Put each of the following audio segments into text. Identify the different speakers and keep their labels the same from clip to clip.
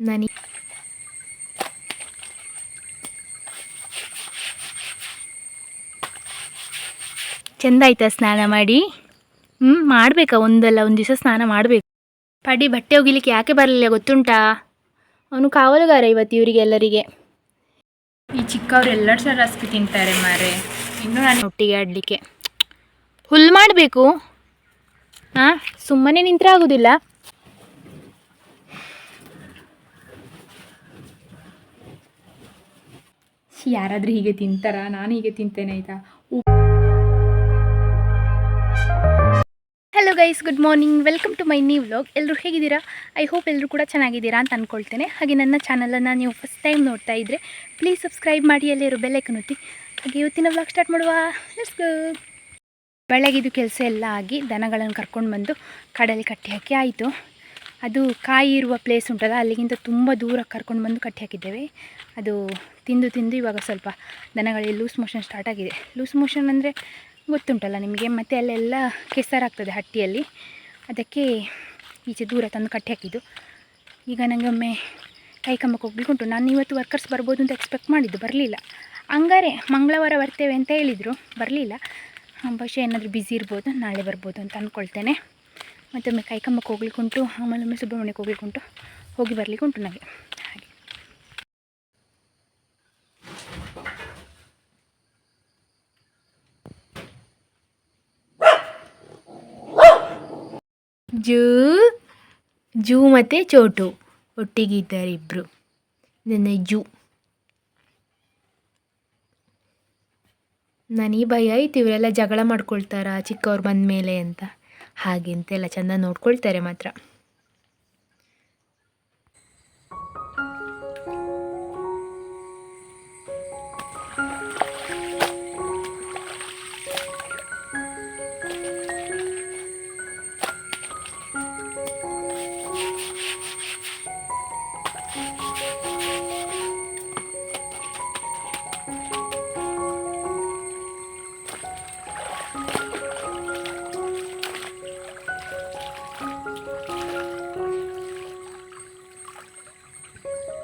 Speaker 1: ನನಗೆ ಚೆಂದ ಆಯ್ತಾ ಸ್ನಾನ ಮಾಡಿ? ಹ್ಞೂ ಮಾಡಬೇಕಾ ಒಂದಲ್ಲ ಒಂದು ದಿವಸ ಸ್ನಾನ ಮಾಡಬೇಕು. ಪಡಿ ಬಟ್ಟೆ ಒಗಿಲಿಕ್ಕೆ ಯಾಕೆ ಬರಲಿಲ್ಲ ಗೊತ್ತುಂಟಾ? ಅವನು ಕಾವಲುಗಾರ ಇವತ್ತು ಇವರಿಗೆ ಎಲ್ಲರಿಗೆ ಈ ಚಿಕ್ಕವ್ರು ಎಲ್ಲರೂ ಸಹ ರಸ್ಕ್ ತಿಂತಾರೆ ಮಾರೆ. ಇನ್ನು ನಾನು ಒಟ್ಟಿಗೆ ಆಡಲಿಕ್ಕೆ. ಹುಲ್ ಮಾಡಬೇಕು? ಹಾಂ ಸುಮ್ಮನೆ ನಿಂತರೆ ಆಗೋದಿಲ್ಲ. ಯಾರಾದರೂ ಹೀಗೆ ತಿಂತಾರಾ? ನಾನು ಹೀಗೆ ತಿಂತೇನೆ, ಆಯಿತಾ? Hello guys good morning welcome to my new vlog ಎಲ್ಲರೂ ಹೇಗಿದ್ದೀರಾ? ಐ ಹೋಪ್ ಎಲ್ಲರೂ ಕೂಡ ಚೆನ್ನಾಗಿದ್ದೀರಾ ಅಂತ ಅಂದ್ಕೊಳ್ತೇನೆ ಹಾಗೆ ನನ್ನ ಚಾನಲನ್ನು ನೀವು ಫಸ್ಟ್ ಟೈಮ್ ನೋಡ್ತಾ ಇದ್ದರೆ ಪ್ಲೀಸ್ ಸಬ್ಸ್ಕ್ರೈಬ್ ಮಾಡಿ, ಅಲ್ಲಿ ಇರೋ ಬೆಲ್ಲೈಕನ್ ಒತ್ತಿ. ಹಾಗೆ ಇವತ್ತಿನ ವ್ಲಾಗ್ ಸ್ಟಾರ್ಟ್ ಮಾಡುವ. ಲೆಟ್ಸ್ ಬೆಳಗಿದು ಕೆಲಸ ಎಲ್ಲ ಆಗಿ ದನಗಳನ್ನು ಕರ್ಕೊಂಡು ಬಂದು ಕಡಲೆ ಕಟ್ಟಿ ಹಾಕಿ ಆಯಿತು. ಅದು ಕಾಯಿ ಇರುವ ಪ್ಲೇಸ್ ಉಂಟಲ್ಲ, ಅಲ್ಲಿಗಿಂತ ತುಂಬ ದೂರ ಕರ್ಕೊಂಡು ಬಂದು ಕಟ್ಟಿ ಹಾಕಿದ್ದೇವೆ. ಅದು ತಿಂದು ತಿಂದು ಇವಾಗ ಸ್ವಲ್ಪ ದನಗಳಿಗೆ ಲೂಸ್ ಮೋಷನ್ ಸ್ಟಾರ್ಟ್ ಆಗಿದೆ. ಲೂಸ್ ಮೋಷನ್ ಅಂದರೆ ಗೊತ್ತುಂಟಲ್ಲ ನಿಮಗೆ, ಮತ್ತು ಅಲ್ಲೆಲ್ಲ ಕೆಸರಾಗ್ತದೆ ಹಟ್ಟಿಯಲ್ಲಿ. ಅದಕ್ಕೆ ಈಚೆ ದೂರ ತಂದು ಕಟ್ಟಿ ಹಾಕಿದ್ದು. ಈಗ ನನಗೆ ಒಮ್ಮೆ ಕೈ ಕಂಬಕ್ಕೆ ಹೋಗ್ಲಿಕ್ಕೆ ಉಂಟು. ನಾನು ಇವತ್ತು ವರ್ಕರ್ಸ್ ಬರ್ಬೋದು ಅಂತ ಎಕ್ಸ್ಪೆಕ್ಟ್ ಮಾಡಿದ್ದು, ಬರಲಿಲ್ಲ. ಹಂಗಾರೆ ಮಂಗಳವಾರ ಬರ್ತೇವೆ ಅಂತ ಹೇಳಿದರು, ಬರಲಿಲ್ಲ. ಬಹುಶಃ ಏನಾದರೂ ಬ್ಯುಸಿ ಇರ್ಬೋದು, ನಾಳೆ ಬರ್ಬೋದು ಅಂತ ಅಂದ್ಕೊಳ್ತೇನೆ ಮತ್ತೊಮ್ಮೆ ಕೈಕಂಬಕ್ಕೆ ಹೋಗ್ಲಿಕ್ಕೆ ಉಂಟು ಆಮೇಲೆ ಒಮ್ಮೆ ಸುಬ್ರಹ್ಮಣ್ಯಕ್ಕೆ ಹೋಗ್ಲಿಕ್ಕೆ ಹೋಗಿ ಬರಲಿಕ್ಕೆ ಉಂಟು ನನಗೆ ಹಾಗೆ. ಜೂ ಜೂ ಮತ್ತು ಚೋಟು ಒಟ್ಟಿಗಿದ್ದಾರೆ ಇಬ್ಬರು ನನ್ನ ಜೂ. ನನಗೆ ಭಯ ಆಯ್ತು ಇವರೆಲ್ಲ ಜಗಳ ಮಾಡ್ಕೊಳ್ತಾರ ಚಿಕ್ಕವ್ರು ಬಂದ ಮೇಲೆ ಅಂತ. ಹಾಗೆ ಅಂತೆಲ್ಲ ಚೆಂದ ನೋಡ್ಕೊಳ್ತಾರೆ ಮಾತ್ರ.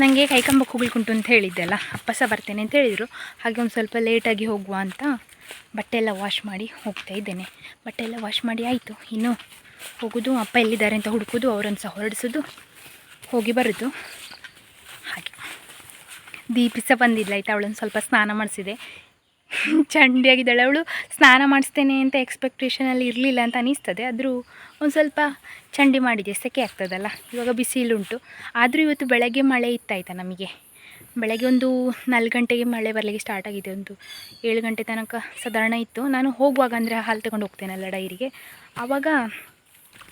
Speaker 1: ನನಗೆ ಕೈಕಂಬಕ್ಕೆ ಹೋಗ್ಲಿಕ್ಕೆ ಉಂಟು ಅಂತ ಹೇಳಿದ್ದೆ ಅಲ್ಲ ಅಪ್ಪ ಸಹ ಬರ್ತೇನೆ ಅಂತ ಹೇಳಿದರು. ಹಾಗೆ ಒಂದು ಸ್ವಲ್ಪ ಲೇಟಾಗಿ ಹೋಗುವ ಅಂತ ಬಟ್ಟೆ ಎಲ್ಲ ವಾಶ್ ಮಾಡಿ ಹೋಗ್ತಾ ಇದ್ದೇನೆ. ಬಟ್ಟೆ ಎಲ್ಲ ವಾಶ್ ಮಾಡಿ ಆಯಿತು. ಇನ್ನು ಹೋಗೋದು, ಅಪ್ಪ ಎಲ್ಲಿದ್ದಾರೆ ಅಂತ ಹುಡುಕೋದು, ಅವರನ್ನು ಸಹ ಹೊರಡಿಸೋದು, ಹೋಗಿ ಬರೋದು. ಹಾಗೆ. ದೀಪಿಸ ಬಂದಿಲ್ಲ ಆಯ್ತು? ಅವಳನ್ನು ಸ್ವಲ್ಪ ಸ್ನಾನ ಮಾಡಿಸಿದೆ. ಚಂಡಿಯಾಗಿದ್ದಾಳೆ. ಅವಳು ಸ್ನಾನ ಮಾಡಿಸ್ತೇನೆ ಅಂತ ಎಕ್ಸ್ಪೆಕ್ಟೇಷನಲ್ಲಿ ಇರಲಿಲ್ಲ ಅಂತ ಅನಿಸ್ತದೆ. ಆದರೂ ಒಂದು ಸ್ವಲ್ಪ ಚಂಡಿ ಮಾಡಿದೆ ಸೆಕೆ ಆಗ್ತದಲ್ಲ? ಇವಾಗ ಬಿಸಿಲುಂಟು ಆದರೂ ಇವತ್ತು ಬೆಳಗ್ಗೆ ಮಳೆ ಇತ್ತಾಯ್ತಾ ನಮಗೆ? ಬೆಳಗ್ಗೆ ಒಂದು ನಾಲ್ಕು ಗಂಟೆಗೆ ಮಳೆ ಬರಲಿಕ್ಕೆ ಸ್ಟಾರ್ಟ್ ಆಗಿದೆ. ಒಂದು ಏಳು ಗಂಟೆ ತನಕ ಸಾಧಾರಣ ಇತ್ತು. ನಾನು ಹೋಗುವಾಗ ಅಂದರೆ ಹಾಲು ತಗೊಂಡು ಹೋಗ್ತೇನಲ್ಲ ಡೈರಿಗೆ. ಆವಾಗ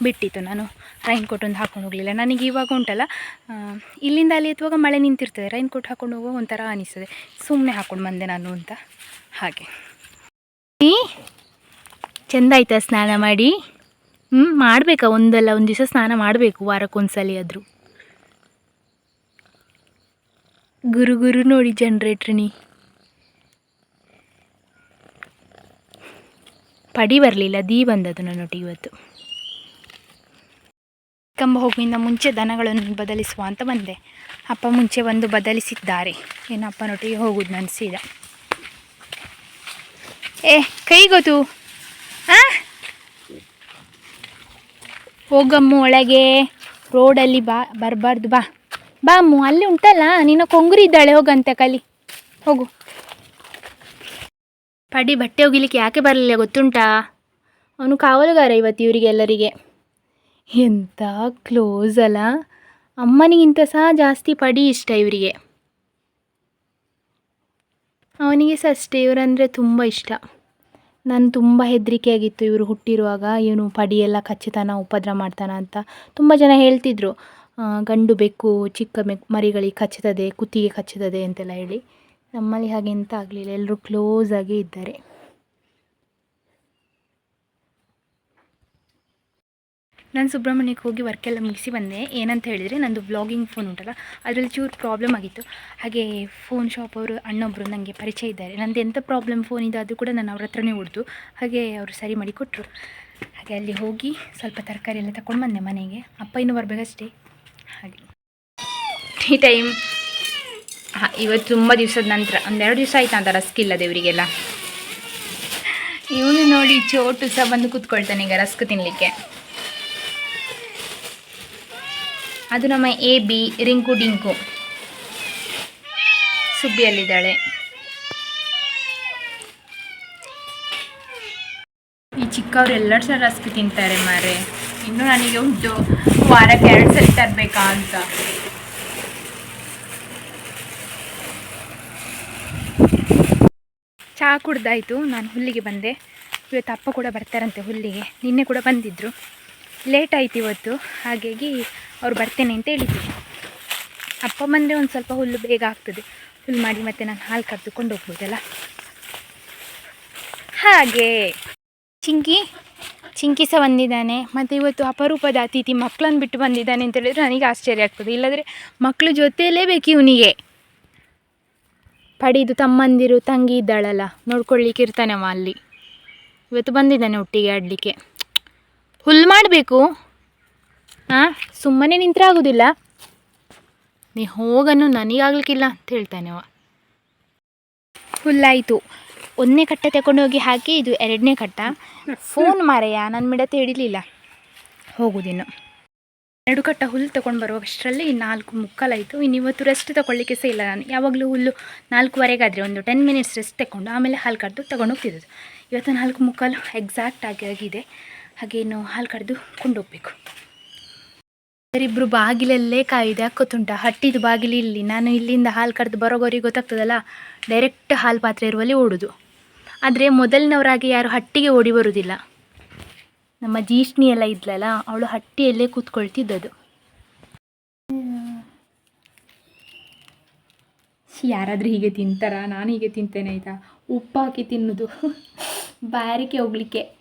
Speaker 1: ಬಿಟ್ಟಿತ್ತು. ನಾನು ರೈನ್ ಕೋಟ್ ಒಂದು ಹಾಕೊಂಡು ಹೋಗಲಿಲ್ಲ. ನನಗೆ ಇವಾಗ ಉಂಟಲ್ಲ ಇಲ್ಲಿಂದ ಅಲ್ಲಿ ಎತ್ತುವಾಗ ಮಳೆ ನಿಂತಿರ್ತದೆ. ರೈನ್ ಕೋಟ್ ಹಾಕೊಂಡು ಹೋಗುವಾಗ ಒಂಥರ ಅನಿಸ್ತದೆ. ಸುಮ್ಮನೆ ಹಾಕೊಂಡು ಬಂದೆ ನಾನು ಅಂತ. ಹಾಗೆ. ಚೆಂದ ಆಯ್ತಾ ಸ್ನಾನ ಮಾಡಿ? ಹ್ಞೂ ಮಾಡಬೇಕಾ. ಒಂದಲ್ಲ, ಒಂದು ದಿವಸ ಸ್ನಾನ ಮಾಡಬೇಕು, ವಾರಕ್ಕೊಂದ್ಸಲಿ ಆದರೂ. ಗುರು ಗುರು ನೋಡಿ ಜನ್ರೇಟ್ರ್ ನೀ. ಪಡಿ ಬರಲಿಲ್ಲ, ದೀ ಬಂದದ್ದು ನನ್ನೊಟ್ಟಿಗೆ ಇವತ್ತು. ಕಂಬ ಹೋಗಿಂದ ಮುಂಚೆ ದನಗಳನ್ನು ಬದಲಿಸುವ ಅಂತ ಬಂದೆ. ಅಪ್ಪ ಮುಂಚೆ ಬಂದು ಬದಲಿಸಿದ್ದಾರೆ. ಏನಪ್ಪ ಅಪ್ಪನೊಟ್ಟಿಗೆ ಹೋಗುದು ನಾನು ಸೀದಾ ಏ ಕೈ ಗೊತ್ತು ಆ? ಹೋಗಮ್ಮ ಒಳಗೆ, ರೋಡಲ್ಲಿ ಬಾ, ಬರಬಾರ್ದು, ಬಾ. ಬಾ ಅಮ್ಮು, ಅಲ್ಲಿ ಉಂಟಲ್ಲ, ನಿನ್ನ ಕೊಂಗುರಿ ಇದ್ದಾಳೆ, ಹೋಗಂತೆ ಕಲಿ. ಹೋಗು. ಪಡಿ, ಬಟ್ಟೆ ಒಗಿಲಿಕ್ಕೆ ಯಾಕೆ ಬರಲಿಲ್ಲ ಗೊತ್ತುಂಟಾ? ಅವನು ಕಾವಲುಗಾರ ಇವತ್ತು ಇವರಿಗೆಲ್ಲರಿಗೆ. ಎಂಥ ಕ್ಲೋಸ್ ಅಲ್ಲ? ಅಮ್ಮನಿಗಿಂತ ಸಹ ಜಾಸ್ತಿ ಪಡಿ ಇಷ್ಟ ಇವರಿಗೆ. ಅವನಿಗೆ ಸಹ ಅಷ್ಟೇ ಇವರಂದರೆ ತುಂಬ ಇಷ್ಟ. ನಾನು ತುಂಬ ಹೆದರಿಕೆ ಆಗಿತ್ತು ಇವರು ಹುಟ್ಟಿರುವಾಗ. ಇವನು ಪಡಿಯೆಲ್ಲ ಕಚ್ಚುತ್ತಾನ ಉಪದ್ರ ಮಾಡ್ತಾನ ಅಂತ ತುಂಬ ಜನ ಹೇಳ್ತಿದ್ರು. ಗಂಡು ಬೆಕ್ಕು, ಚಿಕ್ಕ ಮೆ ಮರಿಗಳಿಗೆ ಕಚ್ಚುತ್ತದೆ ಕುತ್ತಿಗೆ ಕಚ್ಚುತ್ತದೆ ಅಂತೆಲ್ಲ ಹೇಳಿ. ನಮ್ಮಲ್ಲಿ ಹಾಗೆ ಎಂತ ಆಗಲಿಲ್ಲ. ಎಲ್ಲರೂ ಕ್ಲೋಸ್ ಆಗಿ ಇದ್ದಾರೆ. ನಾನು ಸುಬ್ರಹ್ಮಣ್ಯಕ್ಕೆ ಹೋಗಿ ವರ್ಕೆಲ್ಲ ಮುಗಿಸಿ ಬಂದೆ. ಏನಂತ ಹೇಳಿದರೆ ನಂದು ಬ್ಲಾಗಿಂಗ್ ಫೋನ್ ಉಂಟಲ್ಲ, ಅದರಲ್ಲಿ ಚೂರು ಪ್ರಾಬ್ಲಮ್ ಆಗಿತ್ತು. ಹಾಗೆ ಫೋನ್ ಶಾಪ್ ಅವರು ಅಣ್ಣೊಬ್ಬರು ನನಗೆ ಪರಿಚಯ ಇದ್ದಾರೆ. ನಂದು ಎಂಥ ಪ್ರಾಬ್ಲಮ್ ಫೋನ್ ಇದೆ ಅದು ಕೂಡ ನಾನು ಅವ್ರ ಹತ್ರನೇ ಹೊಡ್ದು, ಹಾಗೆ ಅವರು ಸರಿ ಮಾಡಿ ಕೊಟ್ಟರು ಹಾಗೆ ಅಲ್ಲಿ ಹೋಗಿ ಸ್ವಲ್ಪ ತರಕಾರಿ ಎಲ್ಲ ತಗೊಂಡು ಬಂದೆ ಮನೆಗೆ. ಅಪ್ಪ ಇನ್ನೂ ಬರಬೇಕಷ್ಟೇ. ಹಾಗೆ. ಈ ಟೈಮ್ ಹಾಂ, ಇವತ್ತು ತುಂಬ ದಿವಸದ ನಂತರ, ಒಂದೆರಡು ದಿವಸ ಆಯ್ತು ಅಂತ ರಸ್ಕ್ ಇಲ್ಲದೆ ಇವರಿಗೆಲ್ಲ? ಇವನು ನೋಡಿ ಚೋಟು ಸಹ ಬಂದು ಕೂತ್ಕೊಳ್ತಾನೆ ಈಗ ರಸ್ಕ್ ತಿನ್ನಲಿಕ್ಕೆ ಅದು ನಮ್ಮ ಎ, ಬಿ, ರಿಂಕು, ಡಿಂಕು. ಸುಬ್ಬಿಯಲ್ಲಿದ್ದಾಳೆ. ಈ ಚಿಕ್ಕವ್ರು ಎಲ್ಲರೂ ಸಹ ರಸ್ಕ್ ತಿಂತಾರೆ ಮಾರೆ ಇನ್ನು ನನಗೆ ಉಂಟು ವಾರಕ್ಕೆ ಎರಡು ಸಲ ತರಬೇಕಾ ಅಂತ. ಚಹಾ ಕುಡ್ದಾಯಿತು. ನಾನು ಹುಲ್ಲಿಗೆ ಬಂದೆ. ಇವತ್ತು ಅಪ್ಪ ಕೂಡ ಬರ್ತಾರಂತೆ ಹುಲ್ಲಿಗೆ. ನಿನ್ನೆ ಕೂಡ ಬಂದಿದ್ದರು ಲೇಟ್ ಆಯ್ತು ಇವತ್ತು. ಹಾಗಾಗಿ ಅವ್ರು ಬರ್ತೇನೆ ಅಂತ ಹೇಳಿದ್ರು. ಅಪ್ಪ ಬಂದರೆ ಒಂದು ಸ್ವಲ್ಪ ಹುಲ್ಲು ಬೇಗ ಆಗ್ತದೆ. ಹುಲ್ಲು ಮಾಡಿ ಮತ್ತೆ ನಾನು ಹಾಲು ಕರೆದುಕೊಂಡು ಹೋಗ್ಬೋದಲ್ಲ ಹಾಗೆ. ಚಿಂಕಿ ಚಿಂಕಿ ಸಹ ಬಂದಿದ್ದಾನೆ. ಮತ್ತು ಇವತ್ತು ಅಪರೂಪದ ಅತಿಥಿ ಮಕ್ಕಳನ್ನು ಬಿಟ್ಟು ಬಂದಿದ್ದಾನೆ ಅಂತ ಹೇಳಿದ್ರೆ ನನಗೆ ಆಶ್ಚರ್ಯ ಆಗ್ತದೆ. ಇಲ್ಲದ್ರೆ ಮಕ್ಕಳು ಜೊತೆಯಲ್ಲೇ ಬೇಕು ಇವನಿಗೆ. ಪಡೀದು ತಮ್ಮಂದಿರು, ತಂಗಿ ಇದ್ದಾಳಲ್ಲ ನೋಡ್ಕೊಳ್ಳಿಕ್ಕೆ ಇರ್ತಾನೆ ಅವ ಅಲ್ಲಿ. ಇವತ್ತು ಬಂದಿದ್ದಾನೆ ಒಟ್ಟಿಗೆ ಆಡಲಿಕ್ಕೆ. ಹುಲ್ಲು ಮಾಡಬೇಕು. ಹಾಂ ಸುಮ್ಮನೆ ನಿಂತರೆ ಆಗೋದಿಲ್ಲ. ನೀ ಹೋಗನ್ನು ನನಗಾಗ್ಲಿಕ್ಕಿಲ್ಲ ಅಂತ ಹೇಳ್ತಾನೆ ಅವ. ಹುಲ್ಲಾಯಿತು. ಒಂದನೇ ಕಟ್ಟ ತಗೊಂಡು ಹೋಗಿ ಹಾಕಿ ಇದು ಎರಡನೇ ಕಟ್ಟ. ಫೋನ್ ಮಾರಯ್ಯ ನನ್ನ ಮಿಡತೆ ಹಿಡಿಲಿಲ್ಲ. ಹೋಗುದಿನ್ನು. ಎರಡು ಕಟ್ಟ ಹುಲ್ಲು ತೊಗೊಂಡು ಬರುವಷ್ಟರಲ್ಲಿ ನಾಲ್ಕು ಮುಕ್ಕಾಲಾಯಿತು. ಇನ್ನು ಇವತ್ತು ರೆಸ್ಟ್ ತೊಗೊಳ್ಳಿಕ್ಕೆ ಸಹ ಇಲ್ಲ ನಾನು. ಯಾವಾಗಲೂ ಹುಲ್ಲು ನಾಲ್ಕುವರೆಗಾದರೆ ಒಂದು ಟೆನ್ ಮಿನಿಟ್ಸ್ ರೆಸ್ಟ್ ತಗೊಂಡು ಆಮೇಲೆ ಹಾಲು ಕಡ್ದು ತಗೊಂಡು ಹೋಗ್ತಿದ್ದು ಇವತ್ತು ನಾಲ್ಕು ಮುಕ್ಕಾಲು ಎಕ್ಸಾಕ್ಟ್ ಆಗಿ ಆಗಿದೆ. ಹಾಗೆ ಇನ್ನು ಹಾಲು ಕಡ್ದು ಕೊಂಡೋಗ್ಬೇಕು. ಇಬ್ಬರು ಬಾಗಿಲಲ್ಲೇ ಕಾಯಿದೆ ಹಾಕೋತುಂಟ ಹಟ್ಟಿದು ಬಾಗಿಲು ಇಲ್ಲಿ. ನಾನು ಇಲ್ಲಿಂದ ಹಾಲು ಕಡ್ದು ಬರೋಗೋರಿಗೆ ಗೊತ್ತಾಗ್ತದಲ್ಲ? ಡೈರೆಕ್ಟ್ ಹಾಲು ಪಾತ್ರೆ ಇರುವಲ್ಲಿ ಓಡೋದು. ಆದರೆ ಮೊದಲಿನವರಾಗಿ ಯಾರು ಹಟ್ಟಿಗೆ ಓಡಿ ಬರುವುದಿಲ್ಲ ನಮ್ಮ ಜೀಷ್ಣಿ ಎಲ್ಲ ಇದ್ಲಲ್ಲ, ಅವಳು ಹಟ್ಟಿಯಲ್ಲೇ ಕೂತ್ಕೊಳ್ತಿದ್ದದು. ಯಾರಾದರೂ ಹೀಗೆ ತಿಂತಾರಾ? ನಾನು ಹೀಗೆ ತಿಂತೇನೆ ಆಯಿತಾ? ಉಪ್ಪು ಹಾಕಿ ತಿನ್ನೋದು. ಬಾಯಾರಿಕೆ ಹೋಗ್ಲಿಕ್ಕೆ.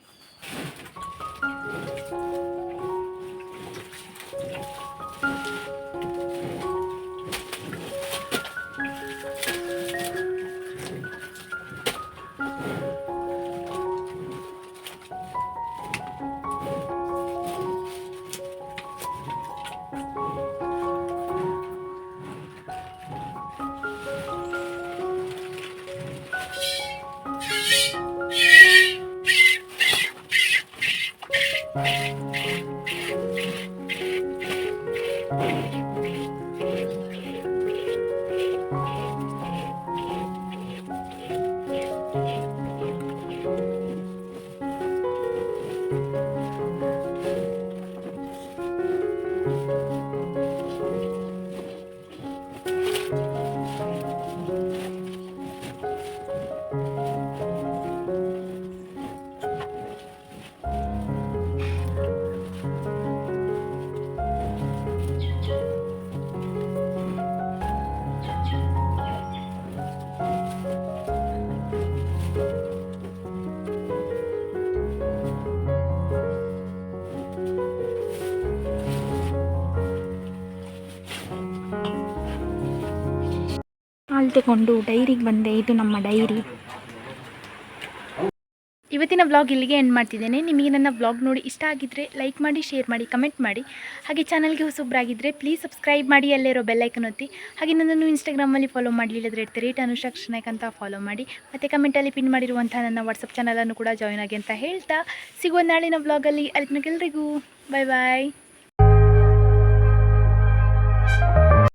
Speaker 1: Thank you. ತಗೊಂಡು ಡೈರಿಗೆ ಬಂದೆ, ಇದು ನಮ್ಮ ಡೈರಿ. ಇವತ್ತಿನ ವ್ಲಾಗ್ ಇಲ್ಲಿಗೆ ಎಂಡ್ ಮಾಡ್ತಿದ್ದೇನೆ. ನಿಮಗೆ ನನ್ನ ವ್ಲಾಗ್ ನೋಡಿ ಇಷ್ಟ ಆಗಿದ್ದರೆ ಲೈಕ್ ಮಾಡಿ ಶೇರ್ ಮಾಡಿ ಕಮೆಂಟ್ ಮಾಡಿ. ಹಾಗೆ ಚಾನಲ್ಗೆ ಹೊಸೊಬ್ಬರಾಗಿದ್ದರೆ ಪ್ಲೀಸ್ ಸಬ್ಸ್ಕ್ರೈಬ್ ಮಾಡಿ, ಅಲ್ಲೇ ಇರೋ ಬೆಲ್ಲೈಕನ್ ಒತ್ತಿ. ಹಾಗೆ ನನ್ನನ್ನು ಇನ್ಸ್ಟಾಗ್ರಾಮಲ್ಲಿ ಫಾಲೋ ಮಾಡಲಿಲ್ಲದ್ರೆ ರೇಟ್ ಅನುಷಾಕ್ ನಾಯ್ಕ್ ಅಂತ ಫಾಲೋ ಮಾಡಿ. ಮತ್ತು ಕಮೆಂಟಲ್ಲಿ ಪಿನ್ ಮಾಡಿರುವಂಥ ನನ್ನ ವಾಟ್ಸಪ್ ಚಾನಲನ್ನು ಕೂಡ ಜಾಯ್ನ್ ಆಗಿ ಅಂತ ಹೇಳ್ತಾ. ಸಿಗುವ ನಾಳಿನ ವ್ಲಾಗಲ್ಲಿ ಅಲ್ಲಿ ಎಲ್ರಿಗೂ ಬಾಯ್ ಬಾಯ್